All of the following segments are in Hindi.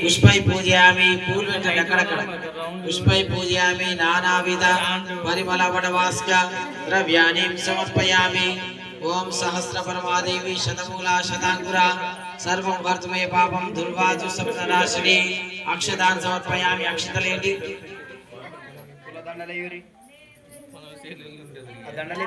ಪುಷ್ಪೈ ಪೂಜೆಯಾಮಿ ಪೂರ್ವಟ ಎಕ್ಕಡಕ್ಕಡ ಪುಷ್ಪೈ ಪೂಜೆಯಾಮಿ ನಾನಾವಿಧ ಪರಿಮಳ ವಡವಾಸ್ಕ ದ್ರವ್ಯಾಣಿ ಸಮರ್ಪಯಾಮಿ ಓಂ ಸಹಸ್ರ ಪರಮಾದೇವಿ ಶತಮೂಲ ಶತಾಂಕುರ ಸರ್ವಂ ವರ್ತಮೇ ಪಾಪಂ ದುರ್ವಾಜು ಸಪ್ತನಾಶಿನಿ ಅಕ್ಷದಾನ್ ಸಮರ್ಪಯಾಮಿ ಅಕ್ಷತಲೇಂಡಿ ಕುಲದಂಡಲೇಯುರಿ ದಂಡಲೇ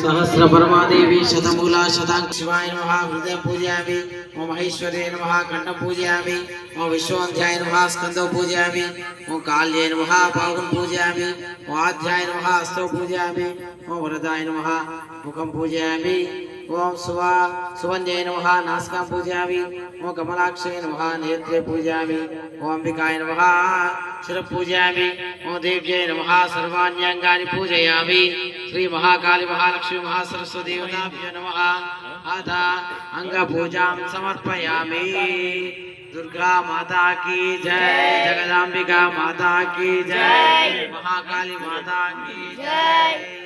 सहस्रपरमादेवी शतमूला शतांक शिवाय नमः, हृदय पूजयामि। ओम महेश्वरे नमः खंड पूजयामि। ओम विश्वाध्याय नमः स्कंद पूजयामि। ओम काल्ये नमः पावन पूजयामि। ओम आध्याय नमः हस्त पूजयामि। ओम वरदाय नमः मुखम पूजयामि। ओम सुवा सुवंजय नम नासिकां पूजा ओम कमलाक्ष नम नेत्रे पूजा ओम विकाय नम शिव पूजा ओम दिव्य नम सर्वाण्यंगा पूजया श्री महाकाली महालक्ष्मी महासरस्वती नम नमः। अथ अङ्गपूजां समर्पयामि। दुर्गा माता की जय। जगदाम्बिका माता की जय। महाकाली माता की जय।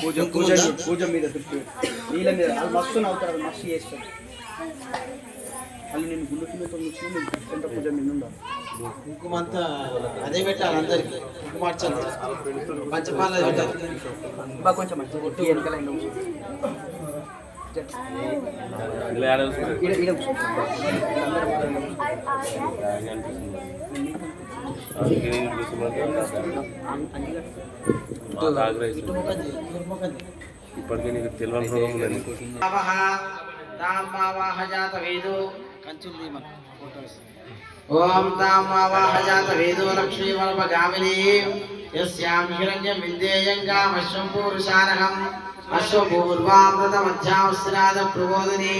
పూజ పూజ పూజ మీద దృష్టి నీళ్ళ మీద వాళ్ళు మస్తు నవ్వుతారు మస్తు చేస్తారు. వాళ్ళు నేను గుండె కిందతో వచ్చిన నేను ఎంత పూజ మీద ఉండాలి? కుంకుమ అంతా అదే పెట్టాలి అందరికి. కుంకుమ మార్చాలి పంచపాల పెట్టాలి. కొంచెం మంచి ఒట్టి వెనకాల కూర్చో. ఈడ- ఇప్పటికే నీకు తెలియని రోగం ఉందని ఓం తాం మావాహ జాత వేదో లక్ష్మీవల్ప గామిని యస్యాం హిరణ్యం విందేయం కామశ్వం పూరుషానహం అశ్వపూర్వామృత మధ్యావశ్రాద ప్రబోధిని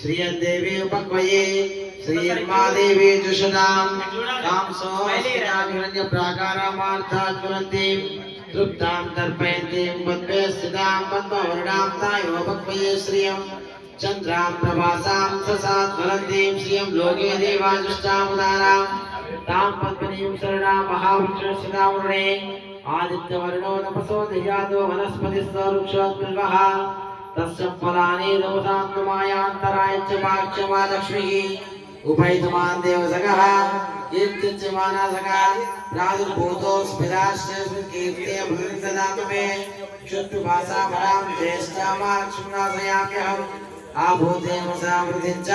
శ్రీయదేవి ఉపక్వయే. श्रीर्मादेवी जुषदां तां सोमस्थितान्यप्राकारामार्था ज्वलन्तीं। तृप्तां तर्पयन्तीं पद्मे स्थितां पद्मवर्णां तायो भक्वये श्रियं। चन्द्रां प्रभासां ससात् वलन्तीं श्रियं लोके देवाजुष्टामुदारां तां पद्मनीं शरणां महाविष्णुस्थितामुरणे आदित्यवर्णो नपसो दह्यादो वनस्पतिस्वरुक्षोद्भिर्वः तस्य फलानि रोधान्तमायान्तराय च वाक्ष्यमा लक्ष्मीः उपैतमान देवसगः कीर्तिच्यमानासगः प्रादुर्भूतोऽस्मिदाश्रयस्मिकीर्त्ये भुविन्ददातु मे शुद्धभाषापरां ज्येष्ठामाक्ष्मणाश्रयाम्यहम् आभूतेन सामृतिं च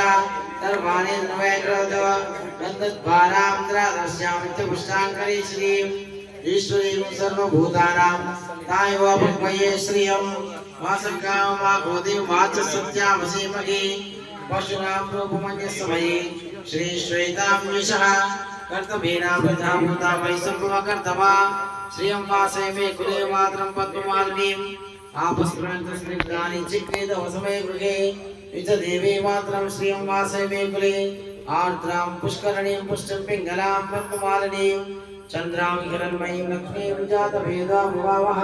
सर्वाणि अन्वयकृतो गन्धद्वारान्द्रादर्श्यामित्यपुष्टाङ्करी श्रीम् ईश्वरीं सर्वभूतानां तायव भगवये श्रियं वासकाम वा गोदिं वाच सत्यामसीमहि परशुराम रूपमन्य समये श्री श्वेताम्बिषः कर्तव्येना प्रजाभूता वै सम्भवकर्तवा श्रियं वासय मे कुले मातरं पद्ममालिनीम् आपस्मृन्तस्निग्धानि चिक्नेदवसमे गृहे। युज देवे मातरं श्रियं वासय मे कुले। आर्द्रां पुष्करणीं पुष्टं पिङ्गलां पद्ममालिनीं। चन्द्रां हिरण्मयीं लक्ष्मीं जातभेदां भवावः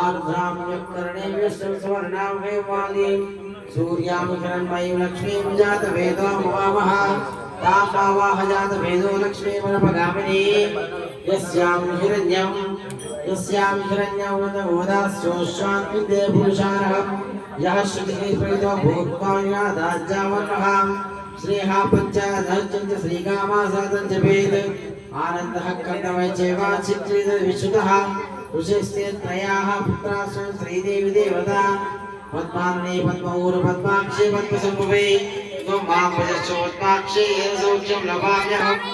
आर्द्रां यक्करणीं विष्णुं स्वर्णां वैमालीम् सूर्यां शरण्मयीं लक्ष्मीं जातवेदो मुवामः तां भावाह जातवेदो लक्ष्मीमनुपगामिनी यस्यां हिरण्यं यस्यां हिरण्यमुदबोधास्योश्वान् विद्ये पुरुषारः यः श्रुतिः प्रीतो भूत्वा यादाज्जावन्नः श्रेयः पञ्चादर्चञ्च श्रीकामासादञ्च वेद आनन्दः कर्णमय चैवाचित्रितविशुतः ऋषिस्ते त्रयाः पुत्रासु श्रीदेवी देवता पद्मान्ने पद्मऊर पद्माक्षे पद्मसम्भवे, त्वं माँ भजश्च पद्माक्षे येन सौख्यं लभाम्यहम्।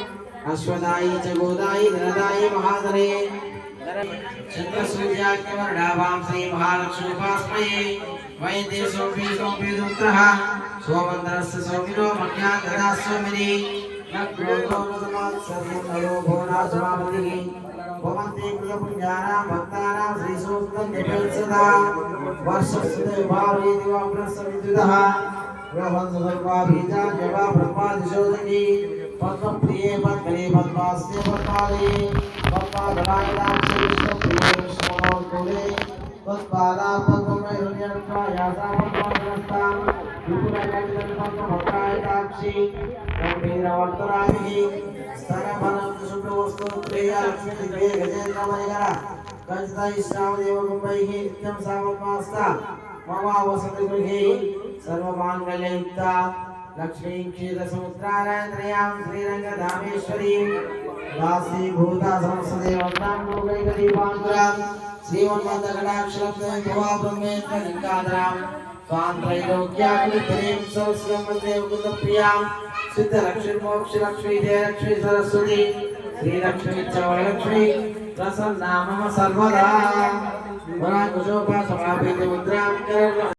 अश्वदायी च गोदायी धनदायी महाधने चन्द्रसूर्याख्यवर्णाभां श्रीमहालक्ष्मीपास्मये, वैद्ये सोऽपि सोऽपि दुःखः सोमन्द्रस्य सोमिनो मह्यान् ददा सोमिनि पद्मप्रिये पद्मने पद्मास्ते पद्मालये पद्माधरायणां श्रीविष्णुप्रिये विष्णुमौर्कुले सर्वमाङ्गल्ययुक्ता लक्ष्मीं क्षीरसमुद्रारायत्रयां श्रीरङ्गधामेश्वरीं दासीभूता संसदेवतां लोकैकदीपाङ्कुरां श्रीमन्मन्दकटाक्षरं भवा ब्रह्मेन्द्रलिङ्गाधरां त्वां त्रैलोक्याकुलितरीं सहस्रमदेवकुलप्रियां सिद्धलक्ष्मीमोक्षलक्ष्मी जयलक्ष्मी सरस्वती श्रीलक्ष्मी च वरलक्ष्मी प्रसन्ना मम सर्वदा वराकुशोपा समापीत मुद्रां करोतु